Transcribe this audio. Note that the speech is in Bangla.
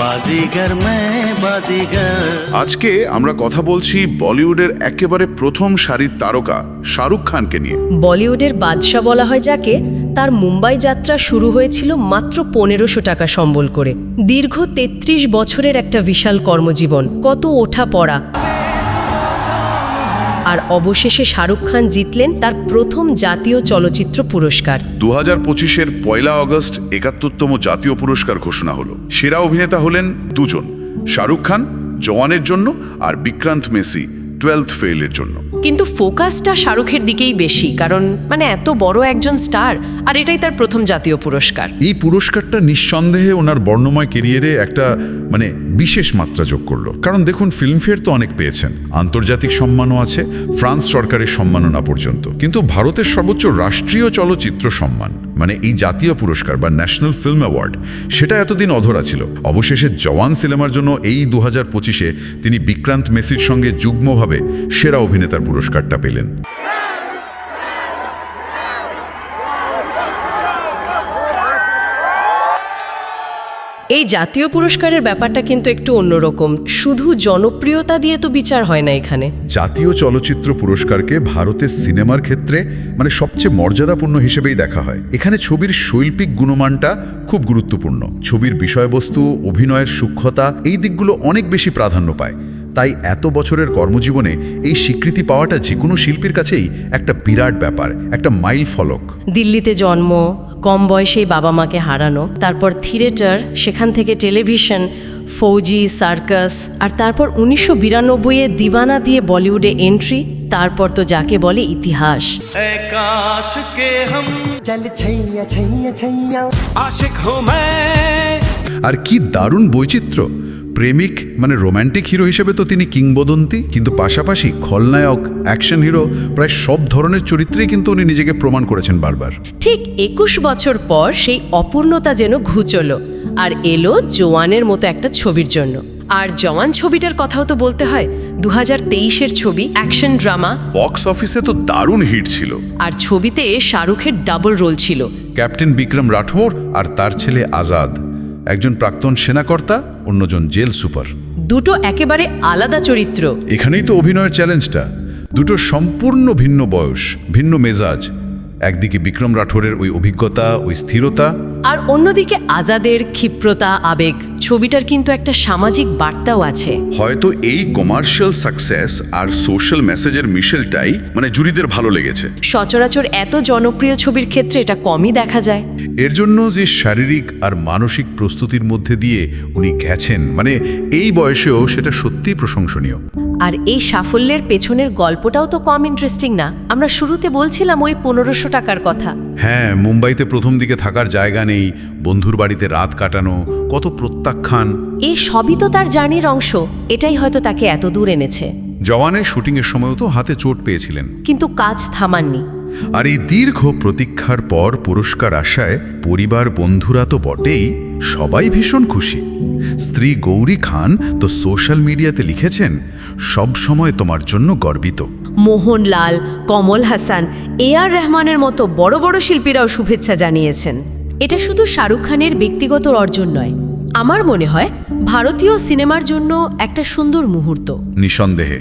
বাজিগর বাজিগর। আজকে আমরা কথা বলছি বলিউডের একেবারে প্রথম সারির তারকা শাহরুখ খানকে নিয়ে। বলিউডের বাদশা বলা হয় যাকে তার মুম্বাই যাত্রা শুরু হয়েছিল মাত্র পনেরোশো টাকা সম্বল করে। দীর্ঘ ৩৩ বছরের একটা বিশাল কর্মজীবন কত ওঠা পড়া। আর অবশেষে শাহরুখ খান জিতলেন তার প্রথম জাতীয় চলচ্চিত্র পুরস্কার। দু হাজার পঁচিশের পয়লা অগস্ট একাত্তরতম জাতীয় পুরস্কার ঘোষণা হলো। সেরা অভিনেতা হলেন দুজন শাহরুখ খান জওয়ানের জন্য আর বিক্রান্ত মেসি টুয়েলথ ফেইলের জন্য। কিন্তু ফোকাসটা শাহরুখের দিকেই বেশি কারণ মানে এত বড় একজন স্টার আর এটাই তার প্রথম জাতীয় পুরস্কার। এই পুরস্কারটা নিঃসন্দেহে ওনার বর্ণময় কেরিয়ারে একটা মানে বিশেষ মাত্রা যোগ করল। কারণ দেখুন, ফিল্মফেয়ার তো অনেক পেয়েছেন। আন্তর্জাতিক সম্মানও আছে, ফ্রান্স সরকারের সম্মাননা পর্যন্ত। কিন্তু ভারতের সর্বোচ্চ রাষ্ট্রীয় চলচ্চিত্র সম্মান মানে এই জাতীয় পুরস্কার বা ন্যাশনাল ফিল্ম অ্যাওয়ার্ড, সেটা এতদিন অধরা ছিল। অবশেষে জওয়ান সিনেমার জন্য এই দু হাজার তিনি বিক্রান্ত মেসির সঙ্গে যুগ্মভাবে সেরা অভিনেতার পুরস্কারটা পেলেন। এই জাতীয় পুরস্কারের ব্যাপারটা কিন্তু একটু অন্যরকম। শুধু জনপ্রিয়তা দিয়ে তো বিচার হয় না এখানে। জাতীয় চলচ্চিত্র পুরস্কারকে ভারতের সিনেমার ক্ষেত্রে মানে সবচেয়ে মর্যাদাপূর্ণ হিসেবেই দেখা হয়। এখানে ছবির শৈল্পিক গুণমানটা খুব গুরুত্বপূর্ণ। ছবির বিষয়বস্তু অভিনয়ের সূক্ষ্মতা এই দিকগুলো অনেক বেশি প্রাধান্য পায়। তাই এত বছরের কর্মজীবনে এই স্বীকৃতি পাওয়াটা যে কোনো শিল্পীর কাছেই একটা বিরাট ব্যাপার একটা মাইল ফলক। দিল্লিতে জন্ম কম বয়সেই বাবা মাকে হারানো তারপর থিয়েটার সেখান থেকে টেলিভিশন ফৌজি সার্কাস আর তারপর উনিশশো বিরানব্বইয়ে দিবানা দিয়ে বলিউডে এন্ট্রি তারপর তো যাকে বলে ইতিহাস। আর কি দারুণ বৈচিত্র্য। প্রেমিক মানে রোম্যান্টিক হিরো হিসেবে তো তিনি কিংবদন্তি কিন্তু পাশাপাশি খলনায়ক অ্যাকশন হিরো প্রায় সব ধরনের চরিত্রেই কিন্তু উনি নিজেকে প্রমাণ করেছেন বারবার। ঠিক একুশ বছর পর সেই অপূর্ণতা যেন ঘুচলো আর এলো জোয়ানের মতো একটা ছবির জন্য। আর জওয়ান ছবিটার কথাও তো বলতে হয় দু হাজার তেইশের ছবি অ্যাকশন ড্রামা বক্স অফিসে তো দারুণ হিট ছিল। আর ছবিতে শাহরুখের ডাবল রোল ছিল। ক্যাপ্টেন বিক্রম রাঠৌর আর তার ছেলে আজাদ। একজন প্রাক্তন সেনাকর্তা অন্যজন জেল সুপার। দুটো একেবারে আলাদা চরিত্র। এখানেই তো অভিনয়ের চ্যালেঞ্জটা। দুটো সম্পূর্ণ ভিন্ন বয়স ভিন্ন মেজাজ। একদিকে বিক্রম রাঠোরের ওই অভিজ্ঞতা ওই স্থিরতা আর অন্যদিকে আজাদের ক্ষিপ্রতা আবেগ ছবিটার কিন্তু একটা সামাজিক বার্তাও আছে। হয়তো এই কমার্শিয়াল সাকসেস আর সোশ্যাল মেসেজের মিশেলটাই মানে জুরিদের ভালো লেগেছে। সচরাচর এত জনপ্রিয় ছবির ক্ষেত্রে এটা কমই দেখা যায়। এর জন্য যে শারীরিক আর মানসিক প্রস্তুতির মধ্যে দিয়ে উনি গেছেন মানে এই বয়সেও সেটা সত্যিই প্রশংসনীয়। আর এই সাফল্যের পেছনের গল্পটাও তো কম ইন্টারেস্টিং না। আমরা শুরুতে বলছিলাম ওই পনেরোশো টাকার কথা। হ্যাঁ মুম্বাইতে প্রথম দিকে থাকার জায়গা নেই বন্ধুর বাড়িতে রাত কাটানো কত প্রত্যাখ্যান। এই সবই তো তার জার্নির অংশ এটাই হয়তো তাকে এত দূর এনেছে। জওয়ানের শুটিংয়ের সময়ও তো হাতে চোট পেয়েছিলেন। কিন্তু কাজ থামাননি। আর এই দীর্ঘ প্রতীক্ষার পর পুরস্কার আশায় পরিবার বন্ধুরা তো বটেই সবাই ভীষণ খুশি। স্ত্রী গৌরী খান তো সোশ্যাল মিডিয়াতে লিখেছেন সব সময় তোমার জন্য গর্বিত। মোহনলাল কমল হাসান এ আর রহমানের মতো বড় বড় শিল্পীরাও শুভেচ্ছা জানিয়েছেন। এটা শুধু শাহরুখ খানের ব্যক্তিগত অর্জন নয়। আমার মনে হয় ভারতীয় সিনেমার জন্য একটা সুন্দর মুহূর্ত। নিঃসন্দেহে।